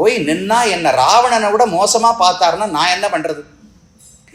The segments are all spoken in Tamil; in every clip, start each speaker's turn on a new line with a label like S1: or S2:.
S1: போய் நின்னா என்ன ராவணனை விட மோசமாக பார்த்தாருன்னா நான் என்ன பண்ணுறது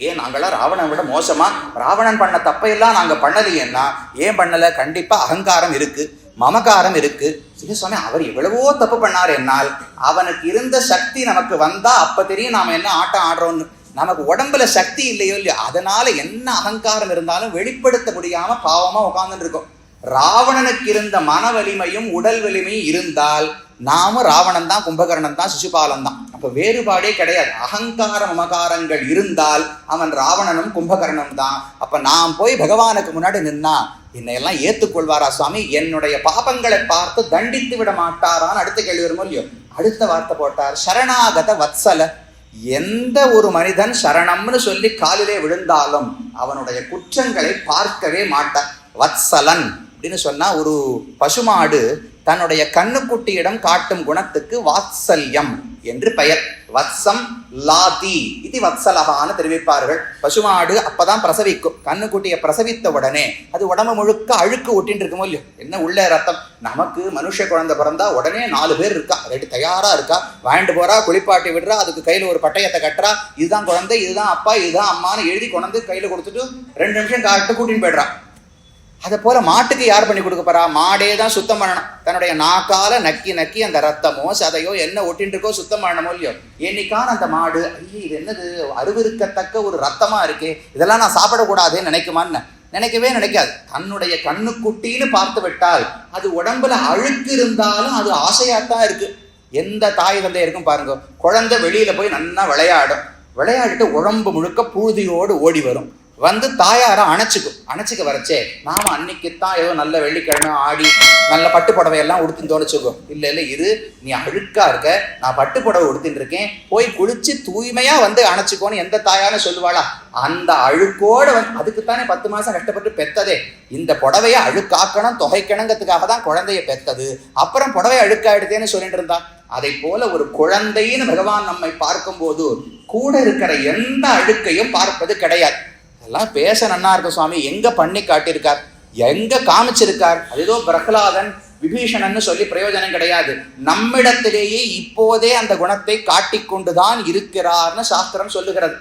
S1: ஏன் நாங்களாம் ராவணனை விட மோசமாக ராவணன் பண்ண தப்பையெல்லாம் நாங்கள் பண்ணலையேன்னா ஏன் பண்ணலை? கண்டிப்பாக அகங்காரம் இருக்குது மமகாரம் இருக்குது சில சமயம் அவர் எவ்வளவோ தப்பு பண்ணார் என்னால். அவனுக்கு இருந்த சக்தி நமக்கு வந்தால் அப்போ தெரியும் நாம் என்ன ஆட்டம் ஆடுறோம்னு. நமக்கு உடம்புல சக்தி இல்லையோ இல்லையோ அதனால் என்ன அகங்காரம் இருந்தாலும் வெளிப்படுத்த முடியாமல் பாவமாக உட்காந்துட்டு இருக்கோம். ராவணனுக்கு இருந்த மன வலிமையும் உடல் வலிமையும் இருந்தால் நாமும் ராவணன் தான் கும்பகர்ணன் தான் சிசுபாலன் தான். அப்ப வேறுபாடே கிடையாது. அகங்கார மமகாரங்கள் இருந்தால் அவன் ராவணனும் கும்பகர்ணனும் தான். அப்ப நான் போய் பகவானுக்கு முன்னாடி நின்னா என்னையெல்லாம் ஏத்துக்கொள்வாரா சுவாமி? என்னுடைய பாபங்களை பார்த்து தண்டித்து விட மாட்டாரான்னு அடுத்த கேள்வி வருமோ இல்லையோ? அடுத்த வார்த்தை போட்டார் சரணாகத வத்சல. எந்த ஒரு மனிதன் சரணம்னு சொல்லி காலிலே விழுந்தாலும் அவனுடைய குற்றங்களை பார்க்கவே மாட்டார் வத்சலன் அப்படின்னு சொன்னா ஒரு பசுமாடு தன்னுடைய கண்ணுக்குட்டியிடம் காட்டும் குணத்துக்கு வாத்சல்யம் என்று பெயர். வத்சம் லாதி இது வத்சலகான்னு தெரிவிப்பார்கள். பசுமாடு அப்பதான் பிரசவிக்கும். கண்ணுக்குட்டியை பிரசவித்த உடனே அது உடம்பு முழுக்க அழுக்கு ஒட்டின்னு இருக்குமோ இல்லையோ? என்ன உள்ள ரத்தம்? நமக்கு மனுஷ குழந்தை பிறந்தா உடனே நாலு பேர் இருக்கா? ரெடி தயாரா இருக்கா? வாங்கிட்டு போறா குளிப்பாட்டி விடுறா அதுக்கு கையில ஒரு பட்டயத்தை கட்டுறா. இதுதான் குழந்தை இதுதான் அப்பா இதுதான் அம்மான்னு எழுதி கொண்டு கையில கொடுத்துட்டு ரெண்டு நிமிஷம் காட்டு கூட்டின்னு போயிடுறான் அதை போல மாட்டுக்கு யார் பண்ணி கொடுக்க போறா? மாடே தான் சுத்தம் பண்ணணும். தன்னுடைய நாக்கால நக்கி நக்கி அந்த ரத்தமோ சதையோ என்ன ஒட்டின்னு இருக்கோ சுத்தம் பண்ணணுமோ இல்லையோ? என்னைக்கான அந்த மாடு ஐயே இது என்னது? அருவிருக்கத்தக்க ஒரு ரத்தமா இருக்கே. இதெல்லாம் நான் சாப்பிடக்கூடாதுன்னு நினைக்குமான்னு? நினைக்கவே நினைக்காது. தன்னுடைய கண்ணுக்குட்டின்னு பார்த்து விட்டால் அது உடம்புல அழுக்கு இருந்தாலும் அது ஆசையாத்தான் இருக்கு. எந்த தாய் தந்தை இருக்கும் பாருங்க குழந்தை வெளியில போய் நல்லா விளையாடும். விளையாடிட்டு உடம்பு முழுக்க புழுதியோடு ஓடி வரும். வந்து தாயாரை அணைச்சிக்கும். அணைச்சிக்க வரச்சே நாம அன்னைக்குத்தான் ஏதோ நல்ல வெள்ளிக்கிழமை ஆடி நல்ல பட்டு புடவையெல்லாம் உடுத்துன்னு தோணிச்சுக்கோ இல்லை இல்லை இரு நீ அழுக்கா இருக்க. நான் பட்டு புடவை உடுத்தின்னு இருக்கேன். போய் குளிச்சு தூய்மையா வந்து அணைச்சிக்கோன்னு எந்த தாயாரும் சொல்லுவாளா? அந்த அழுக்கோட வந்து அதுக்குத்தானே பத்து மாசம் கஷ்டப்பட்டு பெத்ததே. இந்த புடவையை அழுக்காக்கணும் தொகைக்கணுங்கிறதுக்காக தான் குழந்தைய பெத்தது. அப்புறம் புடவை அழுக்காயிடுதேன்னு சொல்லிட்டு இருந்தா. அதை போல ஒரு குழந்தைன்னு பகவான் நம்மை பார்க்கும்போது கூட இருக்கிற எந்த அழுக்கையும் பார்ப்பது கிடையாது. அதெல்லாம் பேச நன்னா இருக்கும் சுவாமி. எங்க பண்ணி காட்டியிருக்கார்? எங்க காமிச்சிருக்கார்? அது ஏதோ பிரகலாதன் விபீஷணன்னு சொல்லி பிரயோஜனம் கிடையாது. நம்மிடத்திலேயே இப்போதே அந்த குணத்தை காட்டிக்கொண்டுதான் இருக்கிறார்னு சாஸ்திரம் சொல்லுகிறது.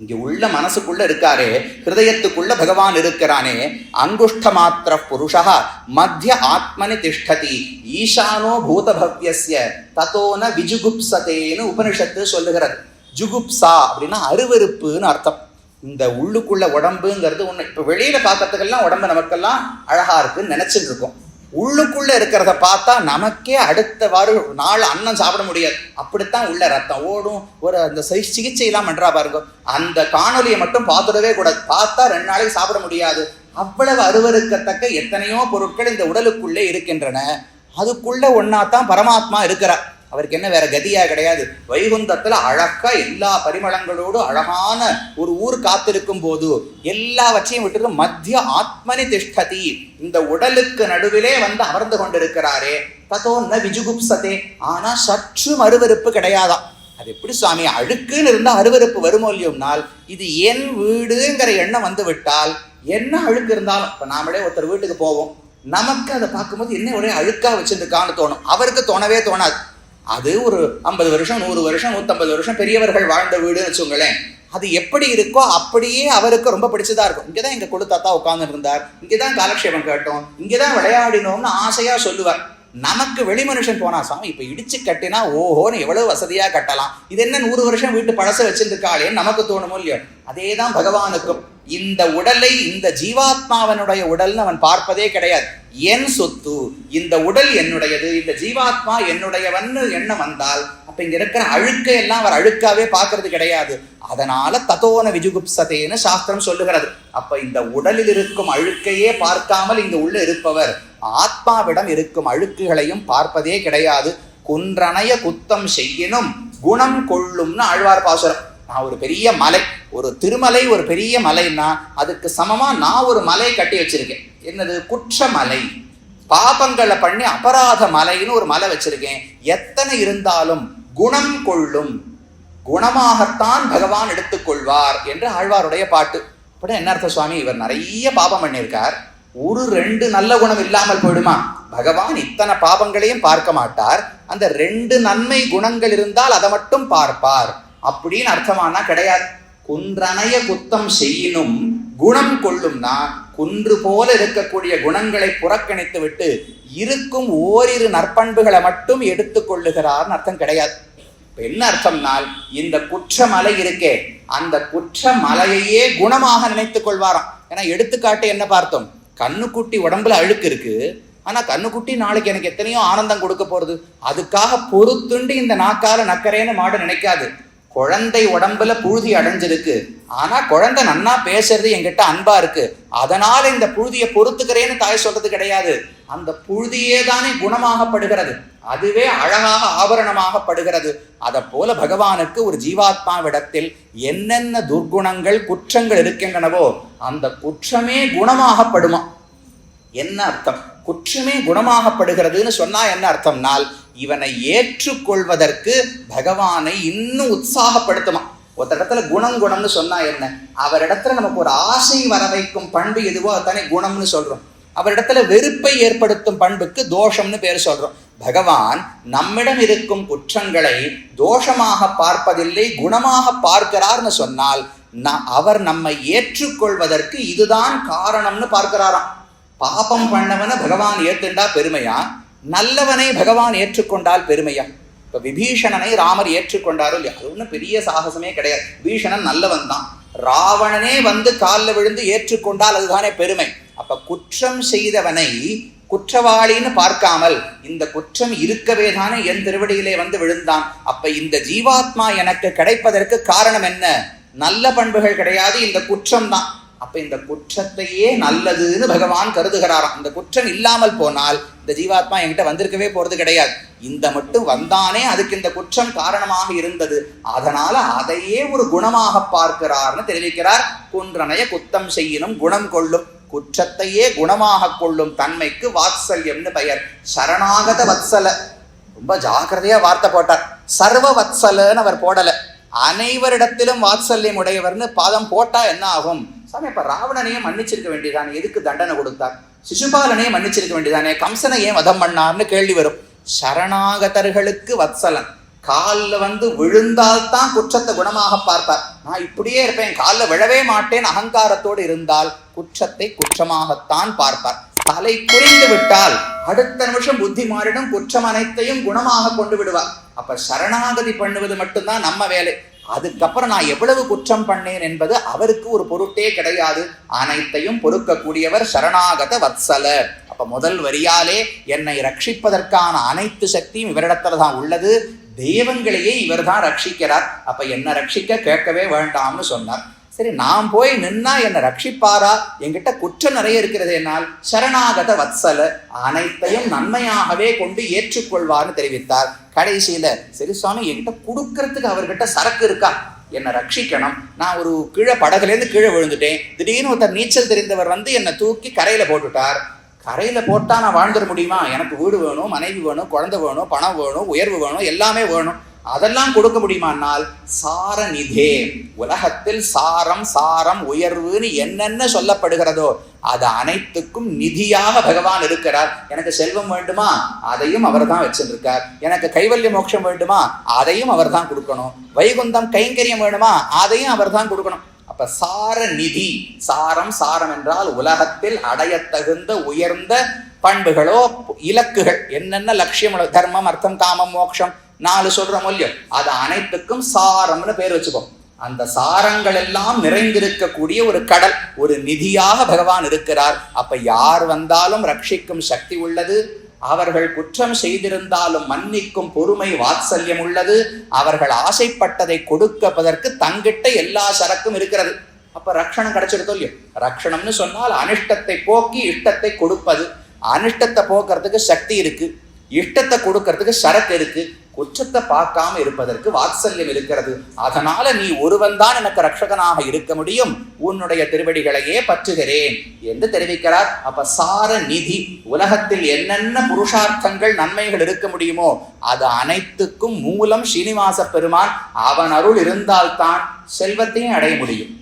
S1: இங்க உள்ள மனசுக்குள்ள இருக்காரே ஹிருதயத்துக்குள்ள பகவான் இருக்கிறானே அங்குஷ்ட மாத்திர புருஷா மத்திய ஆத்மனி திஷ்டதி ஈசானோ பூதபவ்யஸ்ய தத்தோன விஜுகுப்சதேன்னு உபனிஷத்து சொல்லுகிறது. ஜுகுப்சா அப்படின்னா அருவருப்புன்னு அர்த்தம். இந்த உள்ளுக்குள்ள உடம்புங்கிறது ஒன்று இப்போ வெளியில் பார்க்கறதுக்கெல்லாம் உடம்பு நமக்கெல்லாம் அழகாக இருக்குன்னு நினச்சிட்டு இருக்கோம். உள்ளுக்குள்ள இருக்கிறத பார்த்தா நமக்கே அடுத்த வாரம் நாள் அன்னம் சாப்பிட முடியாது. அப்படித்தான் உள்ள ரத்தம் ஓடும். ஒரு அந்த சிகிச்சையெல்லாம் சிகிச்சை எல்லாம் பாருங்க. அந்த காணொலியை மட்டும் பார்த்துடவே கூடாது. பார்த்தா ரெண்டு நாளைக்கு சாப்பிட முடியாது. அவ்வளவு அருவருக்கத்தக்க எத்தனையோ பொருட்கள் இந்த உடலுக்குள்ளே இருக்கின்றன. அதுக்குள்ள தான் பரமாத்மா இருக்கிறார். அவருக்கு என்ன வேற கதியா கிடையாது. வைகுந்தத்துல அழகா எல்லா பரிமளங்களோடு அழகான ஒரு ஊர் காத்திருக்கும் போது எல்லாவற்றையும் விட்டுட்டு மத்திய ஆத்மனி திஷ்டதி. இந்த உடலுக்கு நடுவிலே வந்து அமர்ந்து கொண்டிருக்கிறாரே. ததோ ந விஜுகுப்சதே. ஆனா சற்று அருவருப்பு கிடையாதாம் அது எப்படி சுவாமி அழுக்குன்னு இருந்தா அருவருப்பு வருமோ இல்லையோம்னால் இது என் வீடுங்கிற எண்ணம் வந்து விட்டால் என்ன அழுக்கு இருந்தாலும் இப்ப நாமளே ஒருத்தர் வீட்டுக்கு போவோம். நமக்கு அதை பார்க்கும்போது என்ன ஒரே அழுக்கா வச்சிருக்கான்னு தோணும். அவருக்கு தோணவே தோணாது. அது ஒரு ஐம்பது வருஷம் நூறு வருஷம் நூற்றம்பது வருஷம் பெரியவர்கள் வாழ்ந்த வீடுன்னு வச்சுங்களேன் அது எப்படி இருக்கோ அப்படியே அவருக்கு ரொம்ப பிடிச்சதா இருக்கும். இங்கே தான் எங்கள் கொடு தாத்தா உட்கார்ந்து இருந்தார் இங்கே தான் காலக்ஷேபம் கேட்டோம். இங்கே தான் விளையாடினோம்னு ஆசையாக சொல்லுவார். நமக்கு வெளி மனுஷன் போனா சாமி இப்போ இடிச்சு கட்டினா ஓஹோன்னு எவ்வளவு வசதியாக கட்டலாம். இது என்ன நூறு வருஷம் வீட்டு பழச வச்சிருக்காளேன்னு நமக்கு தோணுமோ இல்லையோ? அதே தான் பகவானுக்கும். இந்த உடலை இந்த ஜீவாத்மாவனுடைய உடல்னு அவன் பார்ப்பதே கிடையாது. என் சொத்து இந்த உடல் என்னுடையது இந்த ஜீவாத்மா என்னுடையவன்னு எண்ணம் வந்தால் அப்ப இங்க இருக்கிற அழுக்கை எல்லாம் அவர் அழுக்காவே பார்க்கறது கிடையாது. அதனால ததோன விஜுகுப்சதேன்னு சாஸ்திரம் சொல்லுகிறது. அப்ப இந்த உடலில் இருக்கும் அழுக்கையே பார்க்காமல் இங்கு உள்ள இருப்பவர் ஆத்மாவிடம் இருக்கும் அழுக்குகளையும் பார்ப்பதே கிடையாது. குன்றணைய குத்தம் செய்யினும் குணம் கொள்ளும்னு ஆழ்வார் பாசுரம். நான் ஒரு பெரிய மலை ஒரு திருமலை ஒரு பெரிய மலைன்னா அதுக்கு சமமாக நான் ஒரு மலை கட்டி வச்சிருக்கேன். என்னது? குற்றமலை. பாபங்களை பண்ணி அபராத மலைன்னு ஒரு மலை வச்சிருக்கேன். எத்தனை இருந்தாலும் குணம் கொள்ளும். குணமாகத்தான் பகவான் எடுத்துக்கொள்வார் என்று ஆழ்வாருடைய பாட்டு. அப்படின்னா என்ன அர்த்த சுவாமி? இவர் நிறைய பாபம் பண்ணியிருக்கார். ஒரு ரெண்டு நல்ல குணம் இல்லாமல் போயிடுமா? பகவான் இத்தனை பாபங்களையும் பார்க்க மாட்டார். அந்த ரெண்டு நன்மை குணங்கள் இருந்தால் அதை மட்டும் பார்ப்பார். அப்படின்னு அர்த்தமானா கிடையாது. குன்றனைய குத்தம் செய்யினும் குணம் கொள்ளும்னா குன்று போல இருக்கக்கூடிய குணங்களை புறக்கணித்து விட்டு இருக்கும் ஓரிரு நற்பண்புகளை மட்டும் எடுத்துக் கொள்ளுகிறார்னு அர்த்தம் கிடையாது. இப்ப என்ன அர்த்தம்னால் இந்த குற்றமலை இருக்கே அந்த குற்றமலையையே குணமாக நினைத்துக் கொள்வாராம். ஏன்னா எடுத்துக்காட்டு என்ன பார்த்தோம்? கண்ணுக்குட்டி உடம்புல அழுக்கு இருக்கு. ஆனா கண்ணுக்குட்டி நாளைக்கு எனக்கு எத்தனையோ ஆனந்தம் கொடுக்க போறது. அதுக்காக பொறுத்துண்டு இந்த நாக்கால நக்கறேன்னு மாடு நினைக்காது. குழந்தை உடம்புல புழுதி அடைஞ்சிருக்கு. ஆனா குழந்தை நன்னா பேசுறது என்கிட்ட அன்பா இருக்கு. அதனால இந்த புழுதியை பொறுத்துக்கிறேன்னு தாய் சொல்றது கிடையாது. அந்த புழுதியே தானே குணமாகப்படுகிறது. அதுவே அழகாக ஆபரணமாகப்படுகிறது. அதை போல பகவானுக்கு ஒரு ஜீவாத்மாவிடத்தில் என்னென்ன துர்குணங்கள் குற்றங்கள் இருக்கின்றனவோ அந்த குற்றமே குணமாகப்படுமா? என்ன அர்த்தம்? குற்றமே குணமாகப்படுகிறதுன்னு சொன்னா என்ன அர்த்தம்னால் இவனை ஏற்றுக்கொள்வதற்கு பகவானை இன்னும் உற்சாகப்படுத்துமா? ஒருத்த இடத்துல குணம் குணம்னு சொன்னா என்ன? அவரிடத்துல நமக்கு ஒரு ஆசை வர வைக்கும் பண்பு எதுவோ அதுதானே குணம்னு சொல்றோம். அவரிடத்துல வெறுப்பை ஏற்படுத்தும் பண்புக்கு தோஷம்னு பேர் சொல்றோம். பகவான் நம்மிடம் இருக்கும் குற்றங்களை தோஷமாக பார்ப்பதில்லை குணமாக பார்க்கிறார்னு சொன்னால் அவர் நம்மை ஏற்றுக்கொள்வதற்கு இதுதான் காரணம்னு பார்க்கிறாராம். பாபம் பண்ணவன பகவான் ஏத்துண்டா பெருமையா? நல்லவனை பகவான் ஏற்றுக்கொண்டால் பெருமையா? இப்போ விபீஷணனை ராமர் ஏற்றுக்கொண்டாரோ இல்லையா? அது ஒன்றும் பெரிய சாகசமே கிடையாது. விபீஷணன் நல்லவன் தான். ராவணனே வந்து காலில் விழுந்து ஏற்றுக்கொண்டால் அதுதானே பெருமை. அப்போ குற்றம் செய்தவனை குற்றவாளின்னு பார்க்காமல் இந்த குற்றம் இருக்கவே தானே என் திருவடியிலே வந்து விழுந்தான். அப்ப இந்த ஜீவாத்மா எனக்கு கிடைப்பதற்கு காரணம் என்ன? நல்ல பண்புகள் கிடையாது இந்த குற்றம் தான். அப்ப இந்த குற்றத்தையே நல்லதுன்னு பகவான் கருதுகிறாராம். இந்த குற்றம் இல்லாமல் போனால் இந்த ஜீவாத்மா என்கிட்ட வந்திருக்கவே போறது கிடையாது. இந்த மட்டும் வந்தானே அதுக்கு இந்த குற்றம் காரணமாக இருந்தது. அதனால அதையே ஒரு குணமாக பார்க்கிறார்னு தெரிவிக்கிறார். குன்றனைய குத்தம் செய்யினும் குணம் கொள்ளும். குற்றத்தையே குணமாக கொள்ளும் தன்மைக்கு வாத்சல்யம்னு பெயர். சரணாகத வத்சல. ரொம்ப ஜாக்கிரதையா வார்த்தை போட்டார். சர்வ வத்சலன்னு அவர் போடல. அனைவரிடத்திலும் வாத்சல்யம் உடையவர்னு பாதம் போட்டா என்ன ஆகும்? சாமி அப்போ ராவணனையே மன்னிச்சிருக்க வேண்டியதானே எதுக்கு தண்டனை கொடுத்தார்? சிசுபாலனையே மன்னிச்சிருக்க வேண்டியதானே கம்சனை ஏன் வதம் பண்ணார்னு கேள்வி வரும். சரணாகதர்களுக்கு வத்சலன். காலில் வந்து விழுந்தால்தான் குற்றத்தை குணமாக பார்ப்பார். நான் இப்படியே இருப்பேன் காலில் விழவே மாட்டேன் அகங்காரத்தோடு இருந்தால் குற்றத்தை குற்றமாகத்தான் பார்ப்பார். தலை குறைந்து விட்டால் அடுத்த நிமிஷம் புத்தி மாறிடும் குற்றம் அனைத்தையும் குணமாக கொண்டு விடுவார். அப்ப சரணாகதி பண்ணுவது மட்டும்தான் நம்ம வேலை. அதுக்கப்புறம் நான் எவ்வளவு குற்றம் பண்ணேன் என்பது அவருக்கு ஒரு பொருட்டே கிடையாது. அனைத்தையும் பொறுக்கக்கூடியவர் சரணாகத வத்சல. அப்ப முதல் வரியாலே என்னை ரட்சிப்பதற்கான அனைத்து சக்தியும் இவரிடத்துல தான் உள்ளது. தெய்வங்களையே இவர் தான் ரட்சிக்கிறார். அப்ப என்ன ரட்சிக்க? கேட்கவே வேண்டாம்னு சொன்னார். சரி நான் போய் நின்னா என்னை ரட்சிப்பாரா? என்கிட்ட குற்றம் நிறைய இருக்கிறது என்னால். சரணாகத வத்சல அனைத்தையும் நன்மையாகவே கொண்டு ஏற்றுக்கொள்வார்னு தெரிவித்தார். கடைசியில சரி சுவாமி என்கிட்ட கொடுக்கறதுக்கு அவர்கிட்ட சரக்கு இருக்கா? என்னை ரட்சிக்கணும். நான் ஒரு கீழே படகுலேருந்து கீழே விழுந்துட்டேன். திடீர்னு ஒருத்தர் நீச்சல் தெரிந்தவர் வந்து என்னை தூக்கி கரையில போட்டுட்டார். கரையில போட்டா நான் வாழ்ந்துட முடியுமா? எனக்கு வீடு வேணும் மனைவி வேணும் குழந்தை வேணும் பணம் வேணும் உயர்வு வேணும் எல்லாமே வேணும். அதெல்லாம் கொடுக்க முடியுமானால் சார நிதே உலகத்தில் சாரம் சாரம் உயர்வுன்னு என்னென்ன சொல்லப்படுகிறதோ அது அனைத்துக்கும் நிதியாக பகவான் இருக்கிறார். எனக்கு செல்வம் வேண்டுமா? அதையும் அவர் தான் வச்சிருக்கார் எனக்கு கைவல்ய மோட்சம் வேண்டுமா? அதையும் அவர் தான் கொடுக்கணும். வைகுந்தம் கைங்கரியம் வேணுமா? அதையும் அவர் தான் கொடுக்கணும். அப்ப சார நிதி சாரம் சாரம் என்றால் உலகத்தில் அடையத்தகுந்த உயர்ந்த பண்புகளோ இலக்குகள் என்னென்ன லட்சியம் தர்மம் அர்த்தம் காமம் மோட்சம் நாலு சொல்ற மூல்யம் அது அனைத்துக்கும் சாரம்னு பேர் வச்சுக்கோ. அந்த சாரங்கள் எல்லாம் நிறைந்திருக்கக்கூடிய ஒரு கடல் ஒரு நிதியாக பகவான் இருக்கிறார். அப்ப யார் வந்தாலும் ரட்சிக்கும் சக்தி உள்ளது. அவர்கள் குற்றம் செய்திருந்தாலும் மன்னிக்கும் பொறுமை வாத்சல்யம் உள்ளது. அவர்கள் ஆசைப்பட்டதை கொடுக்கப்பதற்கு தங்கிட்ட எல்லா சரக்கும் இருக்கிறது. அப்ப ரக்ஷணம் கிடைச்சிருக்கோ இல்லையோ? ரக்ஷணம்னு சொன்னால் அனிஷ்டத்தை போக்கி இஷ்டத்தை கொடுப்பது. அனிஷ்டத்தை போக்குறதுக்கு சக்தி இருக்கு. இஷ்டத்தை கொடுக்கறதுக்கு சரக்கு இருக்கு. குற்றத்தை பார்க்காம இருப்பதற்கு வாத்சல்யம் இருக்கிறது. அதனால நீ ஒருவன் தான் எனக்கு ரட்சகனாக இருக்க முடியும். உன்னுடைய திருவடிகளையே பற்றுகிறேன் என்று தெரிவிக்கிறார். அப்ப சார நிதி உலகத்தில் என்னென்ன புருஷார்த்தங்கள் நன்மைகள் இருக்க முடியுமோ அது அனைத்துக்கும் மூலம் ஸ்ரீனிவாச பெருமான் அவன் அருள் இருந்தால்தான் செல்வத்தையும் அடைய முடியும்.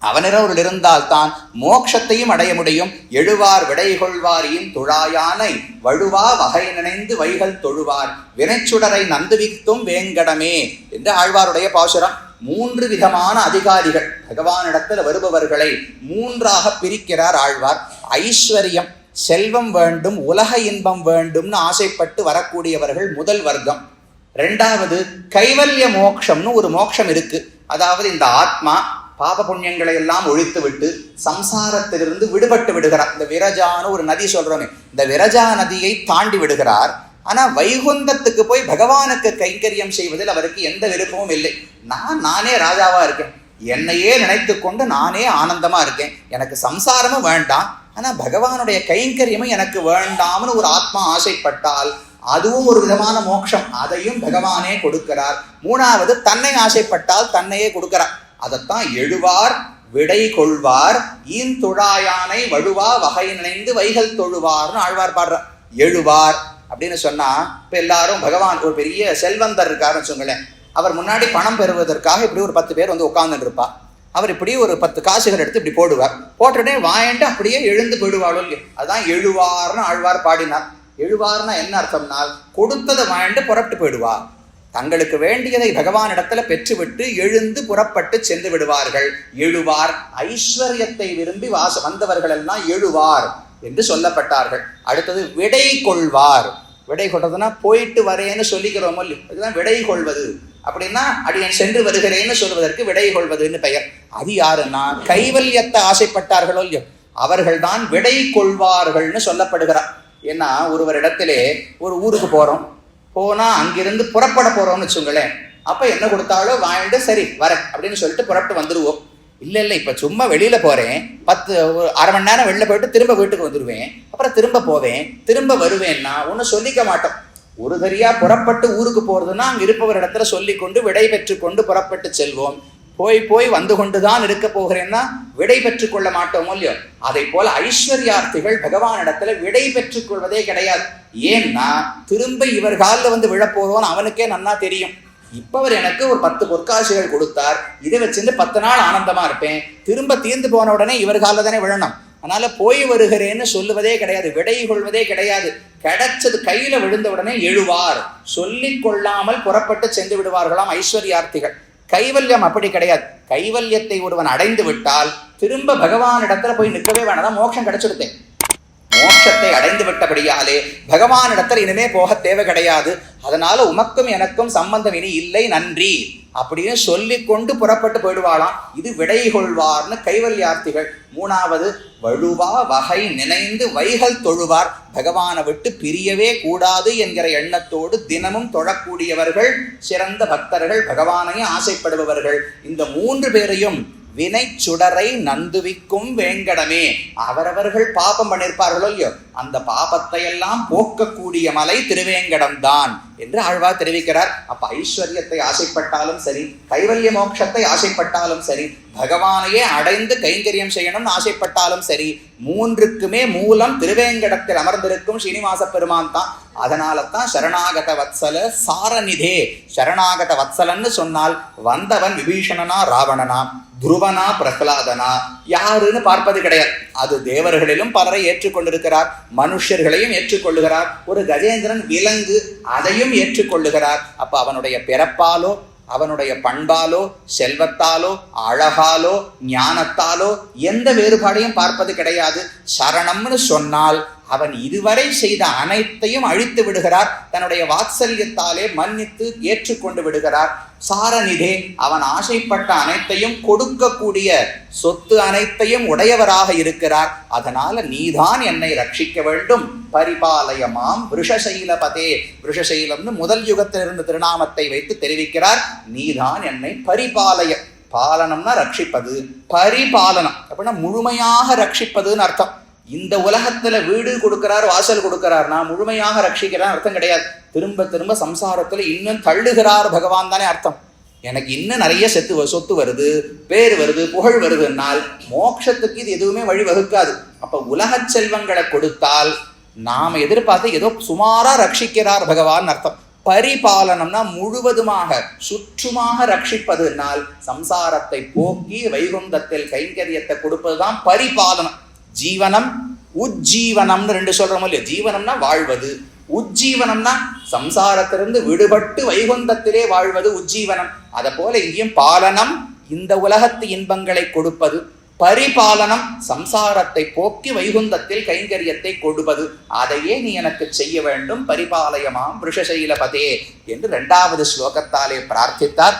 S1: அவனிரவுள் இருந்தால்தான் மோட்சத்தையும் அடைய முடியும். எழுவார் விடை துழாயானை வழுவா வகை நினைந்து வைகள் தொழுவார். வினைச்சுடரை நந்துவித்தும் வேங்கடமே என்று ஆழ்வாருடைய பாசுரம். மூன்று விதமான அதிகாரிகள் பகவானிடத்தில் வருபவர்களை மூன்றாக பிரிக்கிறார் ஆழ்வார். ஐஸ்வர்யம் செல்வம் வேண்டும் உலக இன்பம் வேண்டும்னு ஆசைப்பட்டு வரக்கூடியவர்கள் முதல் வர்க்கம். ரெண்டாவது கைவல்ய மோக்ஷம்னு ஒரு மோக்ஷம் இருக்கு. அதாவது இந்த ஆத்மா பாப புண்ணியங்களை எல்லாம் ஒழித்து விட்டு சம்சாரத்திலிருந்து விடுபட்டு விடுகிறார். இந்த விரஜான்னு ஒரு நதி சொல்றோமே இந்த விரஜா நதியை தாண்டி விடுகிறார். ஆனா வைகுந்தத்துக்கு போய் பகவானுக்கு கைங்கரியம் செய்வதில் அவருக்கு எந்த விருப்பமும் இல்லை. நான் நானே ராஜாவா இருக்கேன். என்னையே நினைத்து கொண்டு நானே ஆனந்தமா இருக்கேன். எனக்கு சம்சாரமும் வேண்டாம். ஆனா பகவானுடைய கைங்கரியமும் எனக்கு வேண்டாம்னு ஒரு ஆத்மா ஆசைப்பட்டால் அதுவும் ஒரு விதமான மோட்சம். அதையும் பகவானே கொடுக்கிறார். மூணாவது தன்னை ஆசைப்பட்டால் தன்னையே கொடுக்கிறார். அதைத்தான் எழுவார் விடை கொள்வார் ஈன் துழாயானை வழுவா வகை நினைந்து வைகள் தொழுவார்னு ஆழ்வார் பாடுற எழுவார் அப்படின்னு சொன்னா இப்ப எல்லாரும் பகவான் ஒரு பெரிய செல்வந்தர் இருக்காருன்னு வச்சுங்களேன் அவர் முன்னாடி பணம் பெறுவதற்காக இப்படி ஒரு பத்து பேர் வந்து உட்கார்ந்துட்டு இருப்பா அவர் இப்படி ஒரு பத்து காசுகள் எடுத்து இப்படி போடுவார். போட்டுட்டே வாங்கிட்டு அப்படியே எழுந்து போயிடுவாளோ இல்லையோ. அதான் எழுவார்னு ஆழ்வார் பாடினார். எழுவார்னா என்ன அர்த்தம்னால் கொடுத்ததை வாங்கிட்டு புறப்பட்டு போயிடுவா. தங்களுக்கு வேண்டியதை பகவானிடத்துல பெற்றுவிட்டு எழுந்து புறப்பட்டு சென்று விடுவார்கள். எழுவார். ஐஸ்வர்யத்தை விரும்பி வாச வந்தவர்கள் எல்லாம் எழுவார் என்று சொல்லப்பட்டார்கள். அடுத்தது விடை கொள்வார். விடை கொள்றதுன்னா போயிட்டு வரேன்னு சொல்லிக்கிறோமோ இல்லையோ? இதுதான் விடை கொள்வது. அப்படின்னா அடியன் சென்று வருகிறேன்னு சொல்வதற்கு விடை கொள்வதுன்னு பெயர். அது யாருன்னா கைவல்யத்தை ஆசைப்பட்டார்களோ இல்லையோ? அவர்கள்தான் விடை கொள்வார்கள்னு சொல்லப்படுகிறார். ஏன்னா ஒருவரிடத்திலே ஒரு ஊருக்கு போறோம். போனால் அங்கிருந்து புறப்பட போகிறோம்னு வச்சுங்களேன் அப்போ என்ன கொடுத்தாலும் வாங்கிட்டு சரி வரேன் அப்படின்னு சொல்லிட்டு புறப்பட்டு வந்துடுவோம் இல்லை இல்லை இப்போ சும்மா வெளியில் போகிறேன் பத்து ஒரு அரை மணி நேரம் வெளில போயிட்டு திரும்ப வீட்டுக்கு வந்துடுவேன் அப்புறம் திரும்ப போவேன். திரும்ப வருவேன்னா ஒன்றும் சொல்லிக்க மாட்டோம். ஒரு தரியா புறப்பட்டு ஊருக்கு போகிறதுனா அங்கே இருப்பவர் இடத்துல சொல்லி கொண்டு விடை பெற்று கொண்டு புறப்பட்டு செல்வோம். போய் போய் வந்து கொண்டுதான் இருக்க போகிறேன்னா விடை பெற்றுக் கொள்ள மாட்டோமோ இல்லையோ? அதை போல ஐஸ்வர்யார்த்திகள் பகவான் இடத்துல விடை பெற்றுக் கொள்வதே கிடையாது. ஏன்னா திரும்ப இவர் காலில் வந்து விழப்போறோன்னு அவனுக்கே நன்னா தெரியும். இப்ப அவர் எனக்கு ஒரு பத்து பொற்காசுகள் கொடுத்தார். இதை வச்சிருந்து பத்து நாள் ஆனந்தமா இருப்பேன். திரும்ப தீர்ந்து போன உடனே இவர் காலில் தானே விழணும். அதனால போய் வருகிறேன்னு சொல்லுவதே கிடையாது. விடை கொள்வதே கிடையாது. கிடைச்சது கையில விழுந்த உடனே எழுவார். சொல்லிக் கொள்ளாமல் புறப்பட்டு சென்று விடுவார்களாம் ஐஸ்வர்யார்த்திகள். கைவல்யம் அப்படி கிடையாது. கைவல்யத்தை ஒருவன் அடைந்து விட்டால் திரும்ப பகவானிடத்துல போய் நிற்கவே வேணாம். மோட்சம் கிடைச்சிருத்தேன் மோட்சத்தை அடைந்து விட்டபடியாலே பகவானிடத்தில் இனிமே போக தேவை கிடையாது. அதனால உமக்கும் எனக்கும் சம்பந்தம் இனி இல்லை நன்றி. அப்படின்னு சொல்லி கொண்டு புறப்பட்டு போயிடுவாளாம். இது விடை கொள்வார்னு கைவல்யார்த்திகள் மூணாவது வழுவா வகை நினைந்து வைகள் தொழுவார். பகவானை விட்டு பிரியவே கூடாது என்கிற எண்ணத்தோடு தினமும் தொழக்கூடியவர்கள் சிறந்த பக்தர்கள் பகவானையும் ஆசைப்படுபவர்கள். இந்த மூன்று பேரையும் வினை சுடரை நந்துவிக்கும் வேங்கடமே. அவரவர்கள் பாபம் பண்ணியிருப்பார்களோ இல்லையோ? அந்த பாபத்தை எல்லாம் போக்கக்கூடிய மலை திருவேங்கடம் தான் என்று ஆழ்வா தெரிவிக்கிறார். அப்ப ஐஸ்வர்யத்தை ஆசைப்பட்டாலும் சரி கைவல்ய மோட்சத்தை ஆசைப்பட்டாலும் சரி பகவானையே அடைந்து கைங்கரியம் செய்யணும்னு ஆசைப்பட்டாலும் சரி மூன்றுக்குமே மூலம் திருவேங்கடத்தில் அமர்ந்திருக்கும் ஸ்ரீனிவாச பெருமான் தான். அதனால தான் சரணாகத வத்சல சாரநிதே. சரணாகத வத்சலன்னு சொன்னால் வந்தவன் விபீஷணனா ராவணனா. துருவனா பிரகலாதனா யாருன்னு பார்ப்பது கிடையாது. அது தேவர்களிலும் பலரை ஏற்றுக்கொண்டிருக்கிறார் மனுஷர்களையும் ஏற்றுக்கொள்ளுகிறார் ஒரு கஜேந்திரன் விலங்கு அதையும் ஏற்றுக்கொள்ளுகிறார். அப்ப அவனுடைய பிறப்பாலோ அவனுடைய பண்பாலோ செல்வத்தாலோ அழகாலோ ஞானத்தாலோ எந்த வேறுபாடையும் பார்ப்பது கிடையாது. சரணம்னு சொன்னால் அவன் இதுவரை செய்த அனைத்தையும் அழித்து விடுகிறார். தன்னுடைய வாத்சல்யத்தாலே மன்னித்து ஏற்றுக்கொண்டு விடுகிறார். சாரநிதே அவன் ஆசைப்பட்ட அனைத்தையும் கொடுக்கக்கூடிய சொத்து அனைத்தையும் உடையவராக இருக்கிறார். அதனால நீதான் என்னை ரட்சிக்க வேண்டும். பரிபாலயமாம் விஷசைலபதே விஷசைலம்னு முதல் யுகத்தில் இருந்த திருநாமத்தை வைத்து தெரிவிக்கிறார். நீதான் என்னை பரிபாலய பாலனம்னா ரட்சிப்பது. பரிபாலனம் அப்படின்னா முழுமையாக ரட்சிப்பதுன்னு அர்த்தம். இந்த உலகத்துல வீடு கொடுக்கிறார் வாசல் கொடுக்கிறார் நான் முழுமையாக ரட்சிக்கிறான் அர்த்தம் கிடையாது. திரும்ப திரும்ப சம்சாரத்துல இன்னும் தள்ளுகிறார் பகவான் தானே அர்த்தம். எனக்கு இன்னும் நிறைய செத்து சொத்து வருது பேர் வருது புகழ் வருதுன்னால் மோட்சத்துக்கு இது எதுவுமே வழி வகுக்காது. அப்ப உலகச் செல்வங்களை கொடுத்தால் நாம எதிர்பார்த்து ஏதோ சுமாரா ரட்சிக்கிறார் பகவான் அர்த்தம். பரிபாலனம்னா முழுவதுமாக சுற்றுமாக ரட்சிப்பதுனால் சம்சாரத்தை போக்கி வைகுந்தத்தில் கைங்கரியத்தை கொடுப்பதுதான் பரிபாலனம். ஜீவனம் உஜ்ஜீவனம்னு ரெண்டு சொல்றோம் இல்லையா? ஜீவனம்னா வாழ்வது. உஜ்ஜீவனம்னா சம்சாரத்திலிருந்து விடுபட்டு வைகுந்தத்திலே வாழ்வது உஜ்ஜீவனம். அதை போல இங்கேயும் பாலனம் இந்த உலகத்து இன்பங்களை கொடுப்பது. பரிபாலனம் சம்சாரத்தை போக்கி வைகுந்தத்தில் கைங்கரியத்தை கொடுப்பது. அதையே நீ எனக்கு செய்ய வேண்டும். பரிபாலயமாம் ரிஷசைலபதே என்று இரண்டாவது ஸ்லோகத்தாலே பிரார்த்தித்தார்.